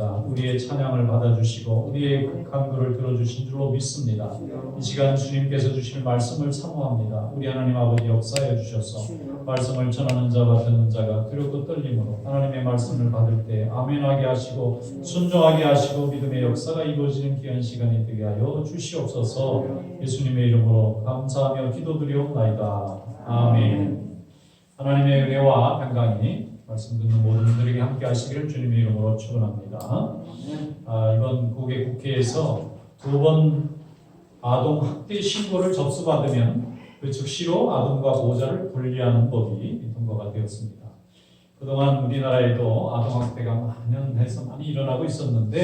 감사드립니다. 우리의 찬양을 받아주시고 우리의 간구를 들어주신 줄로 믿습니다. 이 시간 주님께서 주실 말씀을 사모합니다. 우리 하나님 아버지 역사해 주셔서 말씀을 전하는 자와 듣는 자가 두렵고 떨림으로 하나님의 말씀을 받을 때 아멘하게 하시고 순종하게 하시고 믿음의 역사가 이루어지는 귀한 시간이 되게 하여 주시옵소서 예수님의 이름으로 감사하며 기도드리옵나이다. 아멘 하나님의 은혜와 평강이 말씀 듣는 모든 분들에게 함께 하시기를 주님의 이름으로 축원합니다. 아, 이번 국외 국회에서 두 번 아동 학대 신고를 접수받으면 그 즉시로 아동과 보호자를 분리하는 법이 통과가 되었습니다. 그동안 우리나라에도 아동 학대가 만연해서 많이 일어나고 있었는데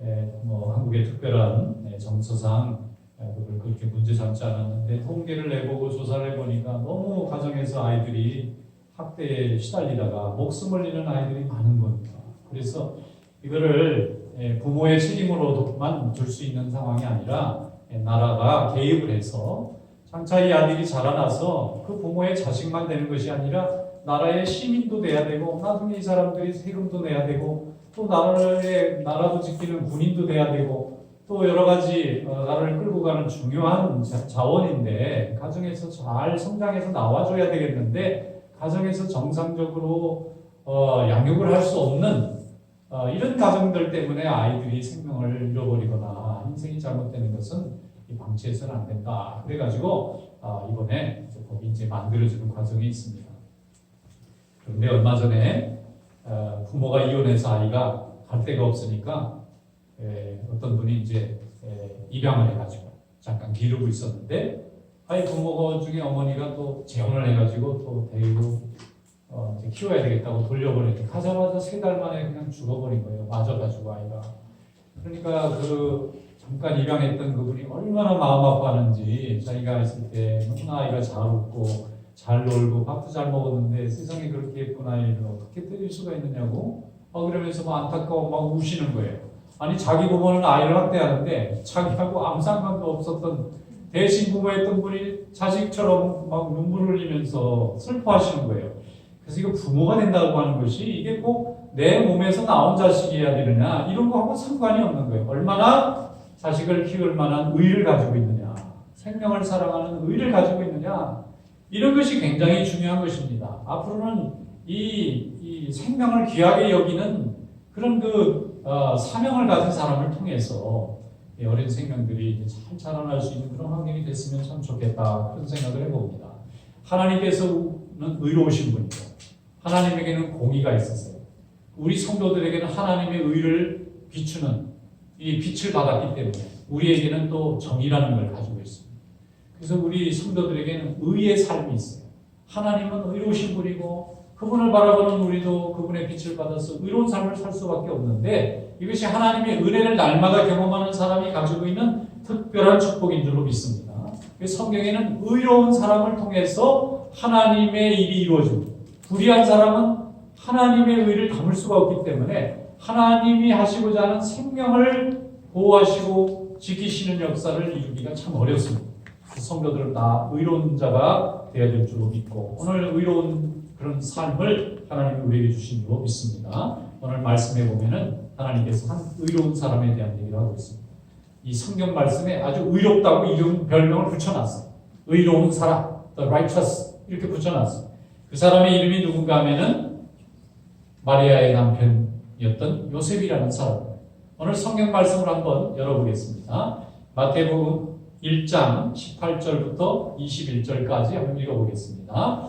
에, 뭐 한국의 특별한 에, 정서상 에, 그걸 그렇게 문제 삼지 않았는데 통계를 내보고 조사를 해보니까 너무 가정에서 아이들이 학대에 시달리다가 목숨을 잃는 아이들이 많은 겁니다. 그래서 이거를 에, 부모의 책임으로만 둘 수 있는 상황이 아니라 에, 나라가 개입을 해서 장차 이 아들이 자라나서 그 부모의 자식만 되는 것이 아니라 나라의 시민도 돼야 되고 나중에 이 사람들이 세금도 내야 되고 또 나라의 나라도 지키는 군인도 돼야 되고 또 여러 가지 어, 나라를 끌고 가는 중요한 자- 자원인데 가정에서 잘 성장해서 나와줘야 되겠는데 가정에서 정상적으로 어, 양육을 할 수 없는 어, 이런 가정들 때문에 아이들이 생명을 잃어버리거나 인생이 잘못되는 것은 이 방치해서는 안 된다. 그래가지고 아, 이번에 법이 이제 만들어지는 과정이 있습니다. 그런데 얼마 전에 어, 부모가 이혼해서 아이가 갈 데가 없으니까 에, 어떤 분이 이제 에, 입양을 해가지고 잠깐 기르고 있었는데 아이 부모가 중에 어머니가 또 재혼을 해가지고 또 데리고 어, 이제 키워야 되겠다고 돌려보내니 가자마자 세 달 만에 그냥 죽어버린 거예요. 맞아가지고 아이가. 그러니까 그 잠깐 입양했던 그분이 얼마나 마음 아파하는지 자기가 있을 때 너무나 아이가 잘 웃고 잘 놀고 밥도 잘 먹었는데 세상에 그렇게 예쁜 아이를 어떻게 때릴 수가 있느냐고 어, 그러면서 막 안타까워 막 우시는 거예요. 아니 자기 부모는 아이를 학대하는데 자기하고 아무 상관도 없었던 대신 부모였던 분이 자식처럼 막 눈물 흘리면서 슬퍼하시는 거예요. 그래서 이거 부모가 된다고 하는 것이 이게 꼭 내 몸에서 나온 자식이어야 되느냐 이런 거하고 상관이 없는 거예요. 얼마나 자식을 키울 만한 의를 가지고 있느냐, 생명을 사랑하는 의를 가지고 있느냐 이런 것이 굉장히 중요한 것입니다. 앞으로는 이, 이 생명을 귀하게 여기는 그런 그 어, 사명을 가진 사람을 통해서 이 어린 생명들이 잘 자라날 수 있는 그런 환경이 됐으면 참 좋겠다 그런 생각을 해봅니다. 하나님께서는 의로우신 분이고 하나님에게는 공의가 있으세요. 우리 성도들에게는 하나님의 의를 비추는 이 빛을 받았기 때문에 우리에게는 또 정의라는 걸 가지고 있습니다. 그래서 우리 성도들에게는 의의 삶이 있어요. 하나님은 의로우신 분이고 그분을 바라보는 우리도 그분의 빛을 받아서 의로운 삶을 살 수밖에 없는데 이것이 하나님의 은혜를 날마다 경험하는 사람이 가지고 있는 특별한 축복인 줄로 믿습니다. 그래서 성경에는 의로운 사람을 통해서 하나님의 일이 이루어집니다. 불의한 사람은 하나님의 의를 담을 수가 없기 때문에 하나님이 하시고자 하는 생명을 보호하시고 지키시는 역사를 이루기가 참 어렵습니다. 성도들은 다 의로운 자가 되어야 될 줄로 믿고 오늘 의로운 그런 삶을 하나님이 우리에게 주신 줄로 믿습니다. 오늘 말씀해 보면은 하나님께서 한 의로운 사람에 대한 얘기를 하고 있습니다. 이 성경 말씀에 아주 의롭다고 이름 별명을 붙여놨어요. 의로운 사람, the righteous 이렇게 붙여놨어요. 그 사람의 이름이 누군가 하면은 마리아의 남편이었던 요셉이라는 사람. 오늘 성경 말씀을 한번 열어보겠습니다. 마태복음 1장 18절부터 21절까지 한번 읽어보겠습니다.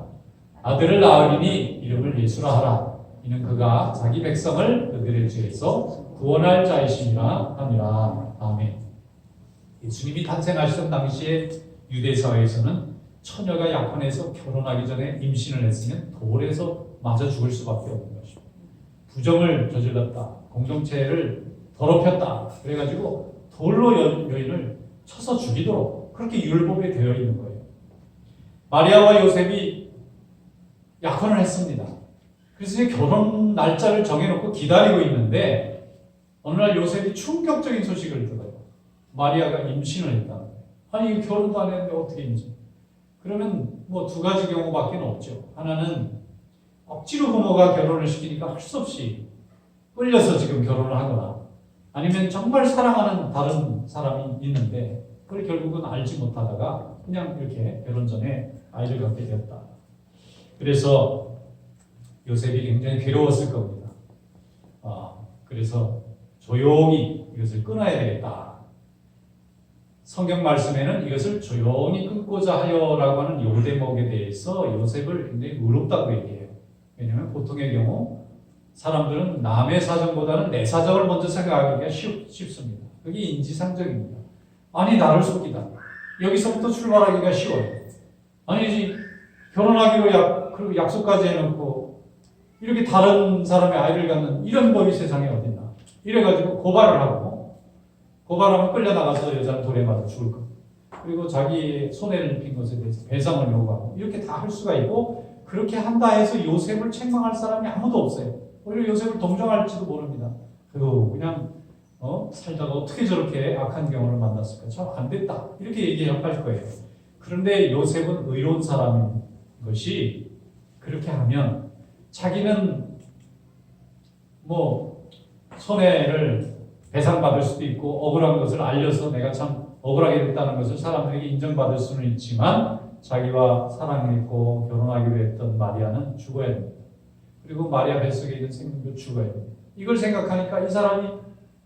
아들을 낳으리니 이름을 예수라 하라 이는 그가 자기 백성을 그들의 죄에서 구원할 자이심이라 함이라 아멘 예수님이 탄생하시던 당시에 유대 사회에서는 처녀가 약혼해서 결혼하기 전에 임신을 했으면 돌에서 맞아 죽을 수밖에 없는 것입니다. 부정을 저질렀다. 공동체를 더럽혔다. 그래가지고 돌로 여- 여인을 쳐서 죽이도록 그렇게 율법에 되어 있는 거예요. 마리아와 요셉이 약혼을 했습니다. 그래서 이제 결혼 날짜를 정해놓고 기다리고 있는데 어느 날 요셉이 충격적인 소식을 들어요. 마리아가 임신을 했다는 거예요. 아니 결혼도 안 했는데 어떻게 임신? 그러면 뭐 두 가지 경우밖에 없죠. 하나는 억지로 부모가 결혼을 시키니까 할 수 없이 끌려서 지금 결혼을 하거나 아니면 정말 사랑하는 다른 사람이 있는데 그걸 결국은 알지 못하다가 그냥 이렇게 결혼 전에 아이를 갖게 되었다. 그래서 요셉이 굉장히 괴로웠을 겁니다. 아, 그래서 조용히 이것을 끊어야 되겠다. 성경 말씀에는 이것을 조용히 끊고자 하여라고 하는 요 대목에 대해서 요셉을 굉장히 의롭다고 얘기해요. 왜냐하면 보통의 경우 사람들은 남의 사정보다는 내 사정을 먼저 생각하기가 쉽, 쉽습니다. 그게 인지상정입니다. 아니 나를 속이다. 여기서부터 출발하기가 쉬워요. 아니지 결혼하기로 약, 그리고 약속까지 해놓고 이렇게 다른 사람의 아이를 갖는 이런 법이 세상에 어딨나. 이래가지고 고발을 하고 고발하면 끌려나가서 여자는 돌에 맞아 죽을 겁니다. 그리고 자기 손해를 입힌 것에 대해서 배상을 요구하고 이렇게 다 할 수가 있고 그렇게 한다 해서 요셉을 책망할 사람이 아무도 없어요. 오히려 요셉을 동정할지도 모릅니다. 그리고 그냥 어? 살다가 어떻게 저렇게 악한 경우를 만났을까? 참 안 됐다. 이렇게 얘기할 거예요. 그런데 요셉은 의로운 사람인 것이 그렇게 하면 자기는 뭐 손해를 배상받을 수도 있고 억울한 것을 알려서 내가 참 억울하게 됐다는 것을 사람들에게 인정받을 수는 있지만 자기와 사랑했고 결혼하기로 했던 마리아는 죽어야 됩니다. 그리고 마리아 뱃속에 있는 생명도 죽어야 됩니다. 이걸 생각하니까 이 사람이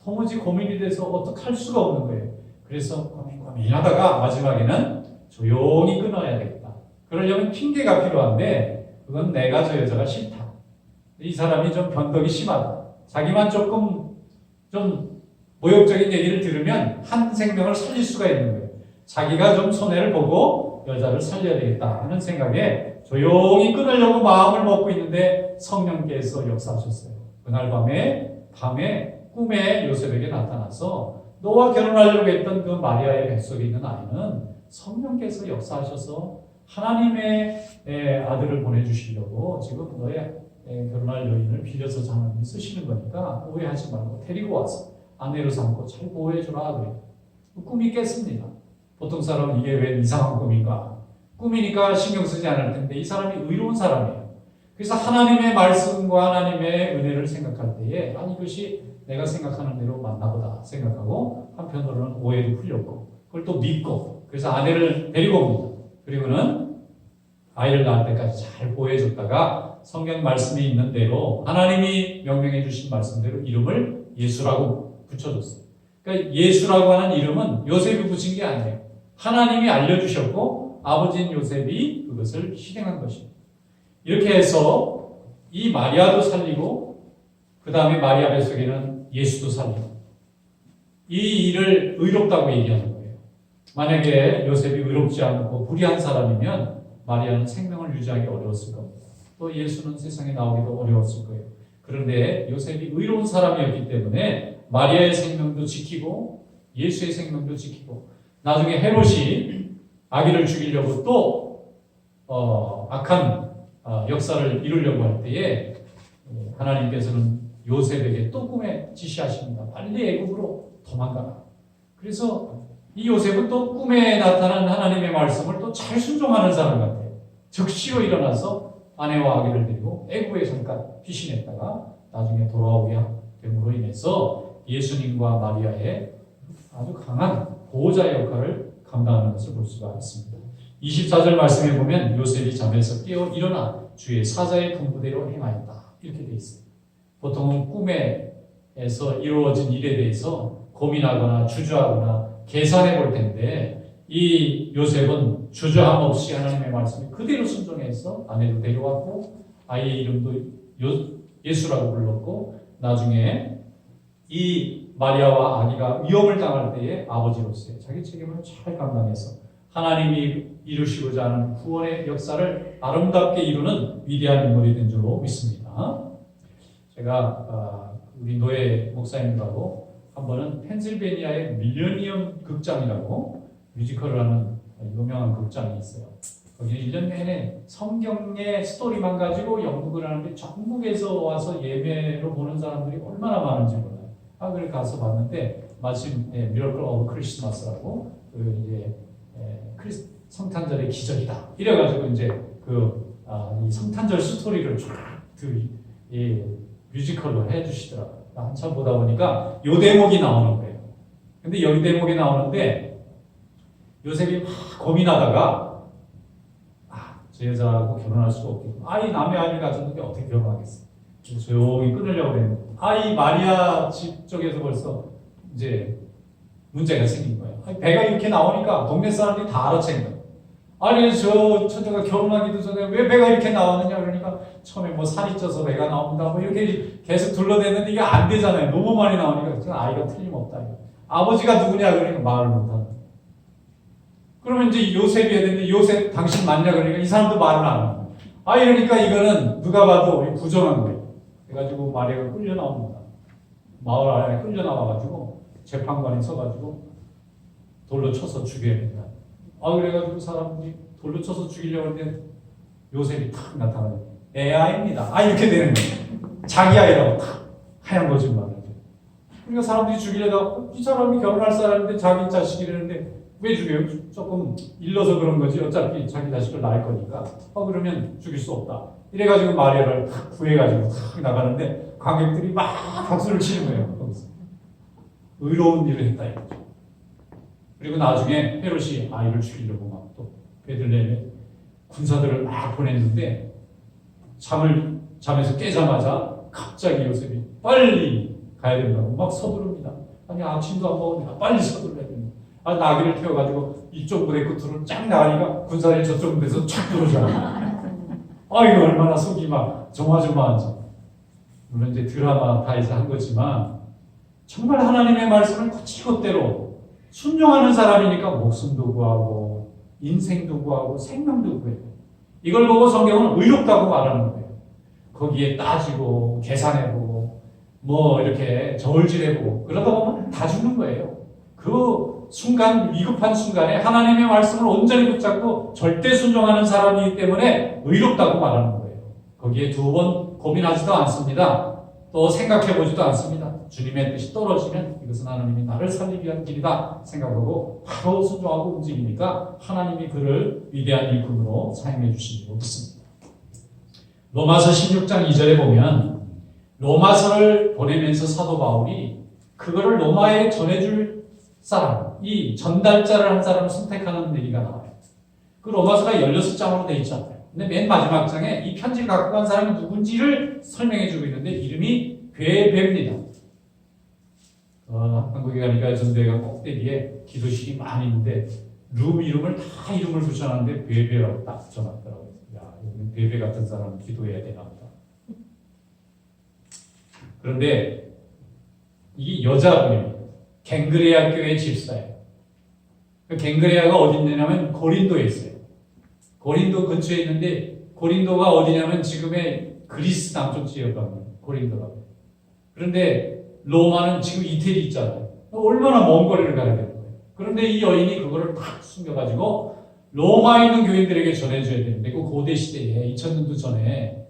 도무지 고민이 돼서 어떡할 수가 없는 거예요. 그래서 고민 고민하다가 마지막에는 조용히 끊어야 되겠다. 그러려면 핑계가 필요한데 그건 내가 저 여자가 싫다. 이 사람이 좀 변덕이 심하다. 자기만 조금 좀 모욕적인 얘기를 들으면 한 생명을 살릴 수가 있는 거예요. 자기가 좀 손해를 보고 여자를 살려야 되겠다 하는 생각에 조용히 끊으려고 마음을 먹고 있는데 성령께서 역사하셨어요. 그날 밤에 밤에 꿈에 요셉에게 나타나서 너와 결혼하려고 했던 그 마리아의 뱃속에 있는 아이는 성령께서 역사하셔서 하나님의 에, 아들을 보내주시려고 지금 너의 에, 결혼할 여인을 빌려서 하나님이 쓰시는 거니까 오해하지 말고 데리고 와서 아내로 삼고 잘 보호해주라 그래요. 그 꿈이 깼습니다. 보통 사람은 이게 왜 이상한 꿈인가? 꿈이니까 신경 쓰지 않을 텐데 이 사람이 의로운 사람이에요. 그래서 하나님의 말씀과 하나님의 은혜를 생각할 때에 아 이것이 내가 생각하는 대로 맞나 보다 생각하고 한편으로는 오해도 풀렸고 그걸 또 믿고 그래서 아내를 데리고 옵니다. 그리고는 아이를 낳을 때까지 잘 보호해줬다가 성경 말씀이 있는 대로 하나님이 명령해 주신 말씀대로 이름을 예수라고 붙여줬어요. 그러니까 예수라고 하는 이름은 요셉이 붙인 게 아니에요. 하나님이 알려주셨고 아버지인 요셉이 그것을 실행한 것입니다. 이렇게 해서 이 마리아도 살리고 그 다음에 마리아 뱃속에는 예수도 살리고 이 일을 의롭다고 거예요. 만약에 요셉이 의롭지 않고 불의한 사람이면 마리아는 생명을 유지하기 어려웠을 겁니다. 또 예수는 세상에 나오기도 어려웠을 거예요. 그런데 요셉이 의로운 사람이었기 때문에 마리아의 생명도 지키고 예수의 생명도 지키고 나중에 헤롯이 아기를 죽이려고 또 어, 악한 어, 역사를 이루려고 할 때에 하나님께서는 요셉에게 또 꿈에 지시하십니다. 빨리 애굽으로 도망가라. 그래서 이 요셉은 또 꿈에 나타난 하나님의 말씀을 또 잘 순종하는 사람 같아요. 즉시로 일어나서 아내와 아기를 데리고 애굽에 잠깐 피신했다가 나중에 돌아오게 됨으로 인해서 예수님과 마리아의 아주 강한 보호자의 역할을 감당하는 것을 볼 수가 있습니다. 24절 말씀에 보면 요셉이 잠에서 깨어 일어나 주의 사자의 분부대로 행하였다. 이렇게 돼 있어요. 보통은 꿈에서 이루어진 일에 대해서 고민하거나 주저하거나 계산해 볼 텐데 이 요셉은 주저함 없이 하나님의 말씀에 그대로 순종해서 아내도 데려왔고 아이의 이름도 요, 예수라고 불렀고 나중에 이 마리아와 아기가 위험을 당할 때에 아버지로서의 자기 책임을 잘 감당해서 하나님이 이루시고자 하는 구원의 역사를 아름답게 이루는 위대한 인물이 된 줄로 믿습니다. 제가 우리 노예 목사님하고 한 번은 펜실베니아의 밀레니엄 극장이라고 뮤지컬을 하는 유명한 극장이 있어요. 거기는 1년 내내 성경의 스토리만 가지고 연극을 하는데 전국에서 와서 예매로 보는 사람들이 얼마나 많은지 몰라요. 아, 그래 가서 봤는데 마침 예, 미러클 오브 크리스마스라고 그 이제 예, 크리스 성탄절의 기적이다. 이래가지고 이제 그 아, 이 성탄절 스토리를 쭉그 이 뮤지컬로 해주시더라고요. 한참 보다 보니까 요 대목이 나오는 거예요. 근데 여기 대목이 나오는데 요셉이 막 고민하다가 아, 저 여자하고 결혼할 수가 없겠고 아이 남의 아이를 가졌는데 어떻게 결혼하겠어? 조용히 끊으려고 했는데 아이 마리아 집 쪽에서 벌써 이제 문제가 생긴 거예요. 배가 이렇게 나오니까 동네 사람들이 다 알아챈 거예요. 아니 저 처녀가 결혼하기도 전에 왜 배가 이렇게 나왔느냐 그러니까 처음에 뭐 살이 쪄서 배가 나온다 뭐 이렇게 계속 둘러댔는데 이게 안 되잖아요. 너무 많이 나오니까 그 아이가 틀림없다. 아버지가 누구냐 그러니까 말을 못하는. 그러면 이제 요셉이 해야 되는데 요셉 당신 맞냐 그러니까 이 사람도 말을 안 하는. 아 이러니까 이거는 누가 봐도 부정한 거예요. 그래가지고 마리아가 끌려 나옵니다. 마을 안에 끌려 나와가지고 재판관이 서가지고 돌로 쳐서 죽여야 된다. 아 그래가지고 사람들이 돌로 쳐서 죽이려고 하는데 요셉이 탁 나타나요. 애 아입니다. 아 이렇게 되는 거예요. 자기 아이라고 탁 하얀 거짓말을 해요. 그러니까 사람들이 죽이려다 이 사람이 결혼할 사람인데 자기 자식이라는데 왜 죽여요? 조금 일러서 그런 거지. 어차피 자기 자식을 낳을 거니까. 어 그러면 죽일 수 없다. 이래가지고 마리아를 탁 구해가지고 탁 나가는데 관객들이 막 박수를 치는 거예요. 의로운 일을 했다 이거죠. 그리고 나중에 헤롯이 아이를 죽이려고 막 또 베들레헴에 군사들을 막 보냈는데 잠을 잠에서 깨자마자 갑자기 요셉이 빨리 가야 된다고 막 서두릅니다. 아니 아침도 안 먹었는데 빨리 서둘러야 된다. 아 나귀를 태워가지고 이쪽 무대 끝으로 쫙 나가니까 군사들이 저쪽 무대에서 쫙 들어오잖아요. 아 이거 얼마나 속이 막 조마조마한지. 물론 이제 드라마타에서 한 거지만 정말 하나님의 말씀을 거치것대로 순종하는 사람이니까 목숨도 구하고 인생도 구하고 생명도 구해요. 이걸 보고 성경은 의롭다고 말하는 거예요. 거기에 따지고 계산해보고 뭐 이렇게 저울질해보고 그러다 보면 다 죽는 거예요. 그 순간 위급한 순간에 하나님의 말씀을 온전히 붙잡고 절대 순종하는 사람이기 때문에 의롭다고 말하는 거예요. 거기에 두 번 고민하지도 않습니다. 또 생각해 보지도 않습니다. 주님의 뜻이 떨어지면 이것은 하나님이 나를 살리기 위한 길이다 생각하고 바로 순종하고 움직이니까 하나님이 그를 위대한 일꾼으로 사용해 주신 줄 믿습니다. 로마서 16장 2절에 보면 로마서를 보내면서 사도 바울이 그거를 로마에 전해줄 사람, 이 전달자를 한 사람을 선택하는 얘기가 나와요. 그 로마서가 16장으로 되어 있잖아요. 근데 맨 마지막 장에 이 편지를 갖고 간 사람이 누군지를 설명해 주고 있는데 이름이 괴배입니다. 어, 한국에 가니까 전대가 꼭대기에 기도실이 많이 있는데 룸 이름을 다 이름을 붙여놨는데 괴배라고 딱 붙여놨더라고요. 야, 여기는 괴배 같은 사람은 기도해야 되나 보다. 그런데 이게 여자분이에요. 갱그레아 교회 집사예요. 그 갱그레아가 어디 있냐면 고린도에 있어요. 고린도 근처에 있는데 고린도가 어디냐면 지금의 그리스 남쪽 지역이거든요. 고린도가. 그런데 로마는 지금 이태리 있잖아요. 얼마나 먼 거리를 가야 되는 거예요. 그런데 이 여인이 그거를 탁 숨겨가지고 로마에 있는 교인들에게 전해줘야 되는데 그 고대 시대에 2000년도 전에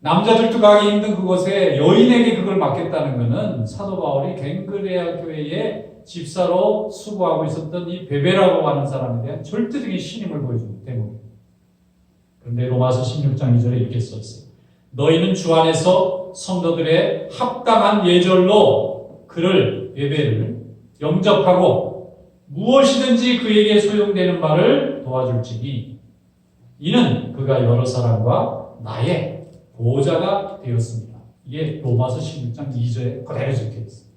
남자들도 가기 힘든 그곳에 여인에게 그걸 맡겼다는 것은 사도 바울이 갱그레아 교회의 집사로 수고하고 있었던 이 베베라고 하는 사람에 대한 절대적인 신임을 보여주는 대목이에요. 그런데 로마서 16장 2절에 이렇게 썼어요. 너희는 주 안에서 성도들의 합당한 예절로 그를 예배를 영접하고 무엇이든지 그에게 소용되는 말을 도와줄지니 이는 그가 여러 사람과 나의 보호자가 되었습니다. 이게 로마서 16장 2절에 그대로 적혀 있어요.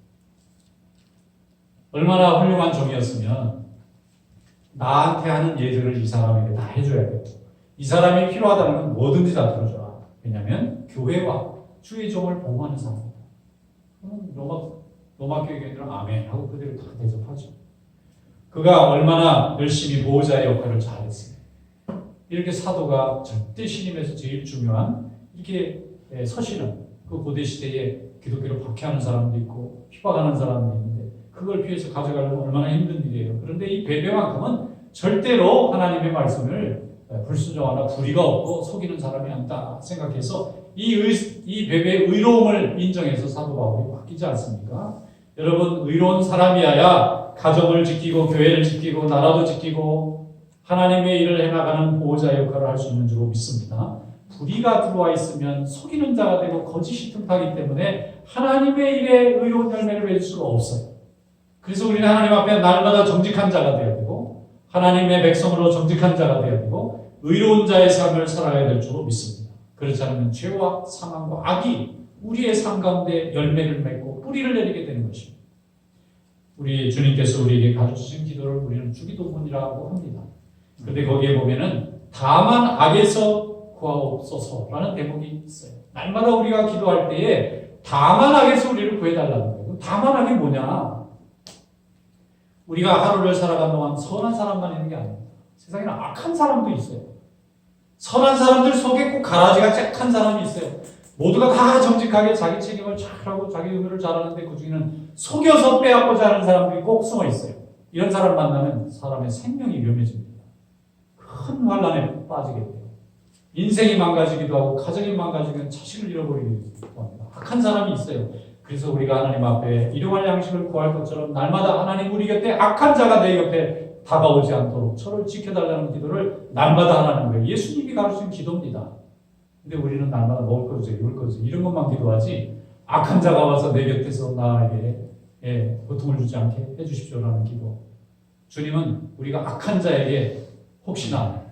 얼마나 훌륭한 종이었으면 나한테 하는 예절을 이 사람에게 다 해줘야 돼요. 이 사람이 필요하다는 건 뭐든지 다 들어줘라. 왜냐하면 교회와 주의 종을 보호하는 사람이다. 로마 로마 교회들은 아멘 하고 그대로 다 대접하죠. 그가 얼마나 열심히 보호자의 역할을 잘했습니다. 이렇게 사도가 절대 신임에서 제일 중요한 이렇게 서신은 그 고대 시대에 기독교를 박해하는 사람도 있고 핍박하는 사람도 있는데 그걸 피해서 가져가려면 얼마나 힘든 일이에요. 그런데 이 배배만큼은 절대로 하나님의 말씀을 불순종하나 불의가 없고 속이는 사람이 아니다 생각해서 이, 의, 이 배배의 의로움을 인정해서 사도 바울이 바뀌지 않습니까? 여러분 의로운 사람이어야 가정을 지키고 교회를 지키고 나라도 지키고 하나님의 일을 해나가는 보호자 역할을 할 수 있는 줄 믿습니다. 불의가 들어와 있으면 속이는 자가 되고 거짓이 틈타기 때문에 하나님의 일에 의로운 열매를 맺을 수가 없어요. 그래서 우리는 하나님 앞에 날마다 정직한 자가 되어야 되고 하나님의 백성으로 정직한 자가 되어야 되고 의로운 자의 삶을 살아야 될 줄로 믿습니다. 그렇지 않으면 죄와 사망과 악이 우리의 삶 가운데 열매를 맺고 뿌리를 내리게 되는 것입니다. 우리 주님께서 우리에게 가르치신 기도를 우리는 주기도문이라고 합니다. 그런데 거기에 보면은 다만 악에서 구하옵소서라는 대목이 있어요. 날마다 우리가 기도할 때에 다만 악에서 우리를 구해달라는 거예요. 다만 악이 뭐냐? 우리가 하루를 살아간 동안 선한 사람만 있는 게 아닙니다. 세상에는 악한 사람도 있어요. 선한 사람들 속에 꼭 가라지가 짝한 사람이 있어요. 모두가 다 정직하게 자기 책임을 잘하고 자기 의무를 잘하는데 그 중에는 속여서 빼앗고자 하는 사람들이 꼭 숨어 있어요. 이런 사람 만나면 사람의 생명이 위험해집니다. 큰 환란에 빠지게 돼요. 인생이 망가지기도 하고 가정이 망가지면 자식을 잃어버리기도 합니다. 악한 사람이 있어요. 그래서 우리가 하나님 앞에 일용할 양식을 구할 것처럼 날마다 하나님 우리 곁에 악한 자가 내 옆에 다가오지 않도록 저를 지켜달라는 기도를 날마다 하라는 거예요. 예수님이 가르친 기도입니다. 근데 우리는 날마다 먹을 거 주세요, 입을 거 주세요 이런 것만 기도하지 악한 자가 와서 내 곁에서 나에게 예, 고통을 주지 않게 해주십시오라는 기도. 주님은 우리가 악한 자에게 혹시나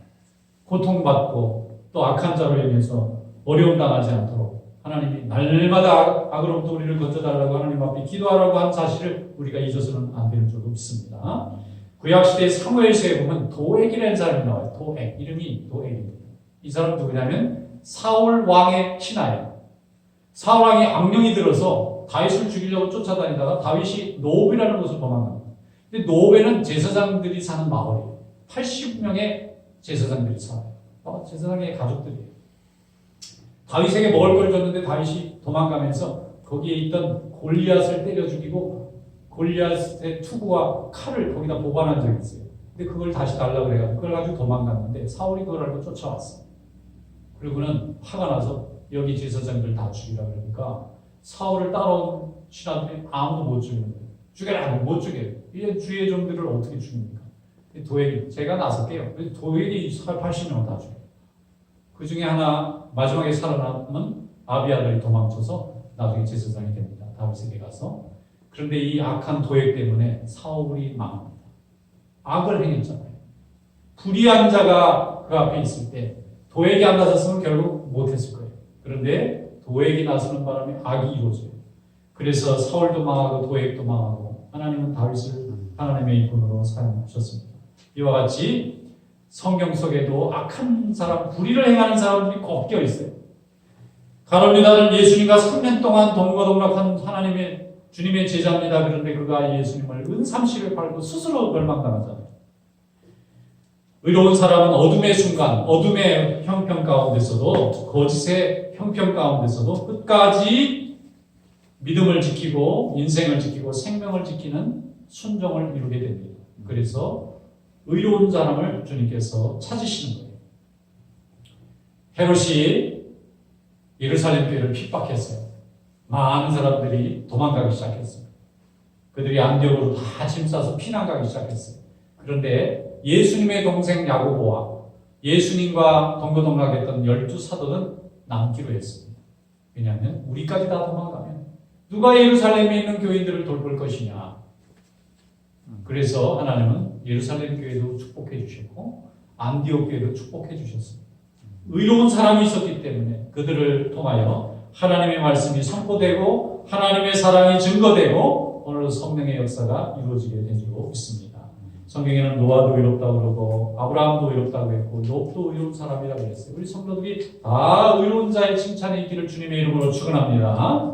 고통받고 또 악한 자로 인해서 어려움 당하지 않도록 하나님이 날마다 악으로부터 우리를 건져달라고 하나님 앞에 기도하라고 한 사실을 우리가 잊어서는 안 되는 줄로 믿습니다. 구약시대 사무엘서에 보면 도액이라는 사람이 나와요. 도액. 이름이 도액입니다. 이 사람 누구냐면 사울 왕의 신하예요. 사울 왕이 악령이 들어서 다윗을 죽이려고 쫓아다니다가 다윗이 노브라는 곳을 도망갑니다. 근데 노브는 제사장들이 사는 마을이에요. 80명의 제사장들이 살아요. 어, 제사장의 가족들이에요. 다윗에게 먹을 걸 줬는데 다윗이 도망가면서 거기에 있던 골리앗을 때려 죽이고 골리앗의 투구와 칼을 거기다 보관한 적이 있어요. 근데 그걸 다시 달라고 그래가지고 그걸 가지고 도망갔는데 사울이 그걸 알고 쫓아왔어. 그리고는 화가 나서 여기 제사장들 다 죽이라 그러니까 사울을 따라온 신하들이 아무도 못 죽이는 거예요. 죽여라 못 죽여요. 이제 주의 종들을 어떻게 죽입니까? 도액이 제가 나설게요. 도액이 80명 다 죽여요. 그 중에 하나 마지막에 살아남은 아비아들이 도망쳐서 나중에 제사장이 됩니다. 다윗에게 가서 그런데 이 악한 도액 때문에 사울이 망합니다. 악을 행했잖아요. 불의한 자가 그 앞에 있을 때 도액이 안 나섰으면 결국 못했을 거예요. 그런데 도액이 나서는 바람에 악이 이루어져요. 그래서 사울도 망하고 도액도 망하고 하나님은 다윗을 하나님의 일꾼으로 사용하셨습니다. 이와 같이 성경 속에도 악한 사람, 불의를 행하는 사람들이 꺾여 있어요. 가론유다는 예수님과 3년 동안 동거동락한 하나님의 주님의 제자입니다. 그런데 그가 예수님을 은삼십에 팔고 스스로 멸망당하잖아요. 의로운 사람은 어둠의 순간, 어둠의 형편 가운데서도 거짓의 형편 가운데서도 끝까지 믿음을 지키고 인생을 지키고 생명을 지키는 순종을 이루게 됩니다. 그래서 의로운 사람을 주님께서 찾으시는 거예요. 헤롯이 예루살렘 교회를 핍박했어요. 많은 사람들이 도망가기 시작했어요. 그들이 안디옥으로 다 짐 싸서 피난 가기 시작했어요. 그런데 예수님의 동생 야고보와 예수님과 동거동락했던 열두 사도는 남기로 했습니다. 왜냐하면 우리까지 다 도망가면 누가 예루살렘에 있는 교인들을 돌볼 것이냐. 그래서 하나님은 예루살렘 교회도 축복해 주셨고 안디옥 교회도 축복해 주셨습니다. 의로운 사람이 있었기 때문에 그들을 통하여 하나님의 말씀이 선포되고 하나님의 사랑이 증거되고 오늘 성령의 역사가 이루어지게 된 줄로 믿습니다. 성경에는 노아도 의롭다고 그러고 아브라함도 의롭다고 했고 욥도 의로운 사람이라고 했어요. 우리 성도들이 다 의로운 자의 칭찬에 있기를 주님의 이름으로 축원합니다.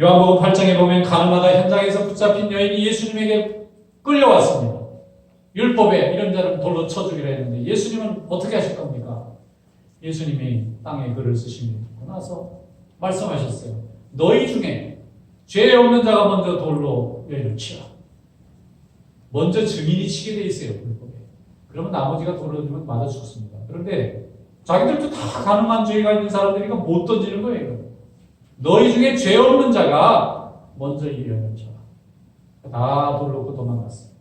요한복음 8장에 보면 가늠하다 현장에서 붙잡힌 여인이 예수님에게 끌려왔습니다. 율법에 이런 자를 돌로 쳐 죽이라 했는데 예수님은 어떻게 하실 겁니까? 예수님이 땅에 글을 쓰시고 나서 말씀하셨어요. 너희 중에 죄 없는 자가 먼저 돌로 여인을 치라. 먼저 증인이 치게 돼 있어요 불법에. 그러면 나머지가 돌로 들면 맞아 죽습니다. 그런데 자기들도 다 가능한 죄가 있는 사람들이니까 못 던지는 거예요. 너희 중에 죄 없는 자가 먼저 이 여인을 쳐라. 다 돌놓고 도망갔어요.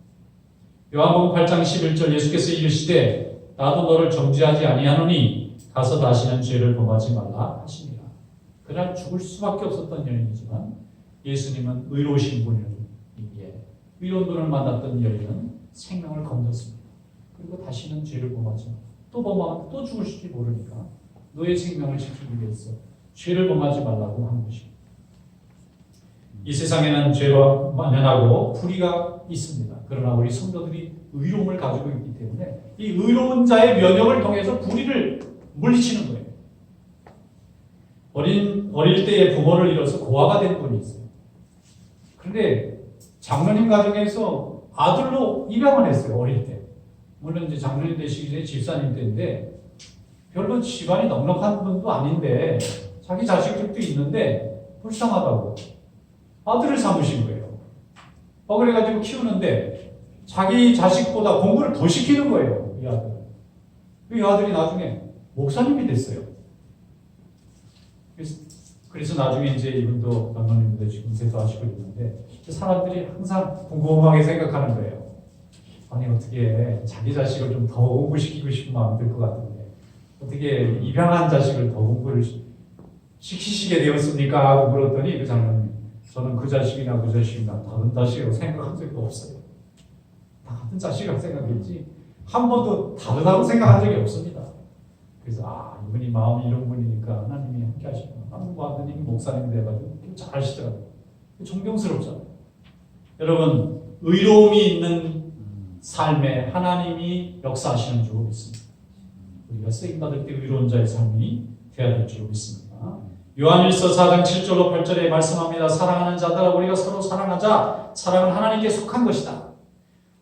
요한복음 8장 11절 예수께서 이르시되 나도 너를 정죄하지 아니하노니 가서 다시는 죄를 범하지 말라 하시니라. 그날 죽을 수밖에 없었던 여인이지만 예수님은 의로우신 분이기에 의로운 분을 만났던 여인은 생명을 건졌습니다. 그리고 다시는 죄를 범하지 말라. 또 범하면 또 죽을지 모르니까 너의 생명을 지키기 위해서 죄를 범하지 말라고 한 것입니다. 이 세상에는 죄와 만연하고 불의가 있습니다. 그러나 우리 성도들이 의로움을 가지고 있기 때문에 이 의로운 자의 면역을 통해서 불의를 물리치는 거예요. 어린 어릴 때에 부모를 잃어서 고아가 된 분이 있어요. 그런데 장로님 가정에서 아들로 입양을 했어요. 어릴 때. 물론 이제 장로님 되시기 전에 집사님 때인데 별로 집안이 넉넉한 분도 아닌데 자기 자식들도 있는데 불쌍하다고 아들을 삼으신 거예요. 어 그래가지고 키우는데 자기 자식보다 공부를 더 시키는 거예요. 이 아들. 이 아들이 나중에 목사님이 됐어요. 그래서, 그래서 나중에 이제 이분도 장로님도 지금 세도하시고 있는데 사람들이 항상 궁금하게 생각하는 거예요. 아니 어떻게 자기 자식을 좀 더 공부시키고 싶은 마음이 들것 같은데 어떻게 입양한 자식을 더 공부를 시- 시키시게 되었습니까? 하고 물었더니 그 장로님 저는 그 자식이나 그 자식이나 다른 자식이라고 생각한 적이 없어요. 다 같은 자식이라고 생각했지 한 번도 다르다고 생각한 적이 없습니다. 그래서 아 이분이 마음이 이런 분이니까 하나님이 함께 하시구나. 한국 아드님이 목사님이 돼가지고 잘 하시더라고요. 존경스럽잖아요. 여러분 의로움이 있는 삶에 하나님이 역사하시는 줄 믿습니다. 우리가 쓰임 받을 때 의로운 자의 삶이 되어야 될줄 믿습니다. 요한일서 4장 7절로 8절에 말씀합니다. 사랑하는 자들아 우리가 서로 사랑하자. 사랑은 하나님께 속한 것이다.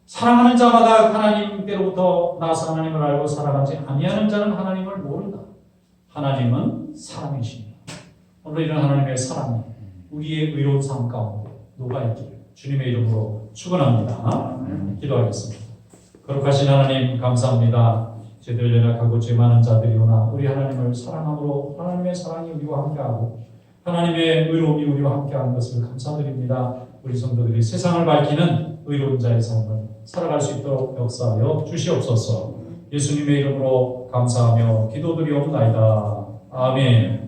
사랑하는 자마다 하나님께로부터 나서 하나님을 알고 살아가지 아니하는 자는 하나님을 모른다. 하나님은 사랑이십니다. 오늘 이런 하나님의 사랑이 우리의 의로운 삶 가운데 녹아있기를 주님의 이름으로 축원합니다. 기도하겠습니다. 거룩하신 하나님 감사합니다. 죄들 연약하고 죄 많은 자들이 오나 우리 하나님을 사랑함으로 하나님의 사랑이 우리와 함께하고 하나님의 의로움이 우리와 함께하는 것을 감사드립니다. 우리 성도들이 세상을 밝히는 의로운 자의 삶을 살아갈 수 있도록 역사하여 주시옵소서. 예수님의 이름으로 감사하며 기도드리옵나이다. 아멘.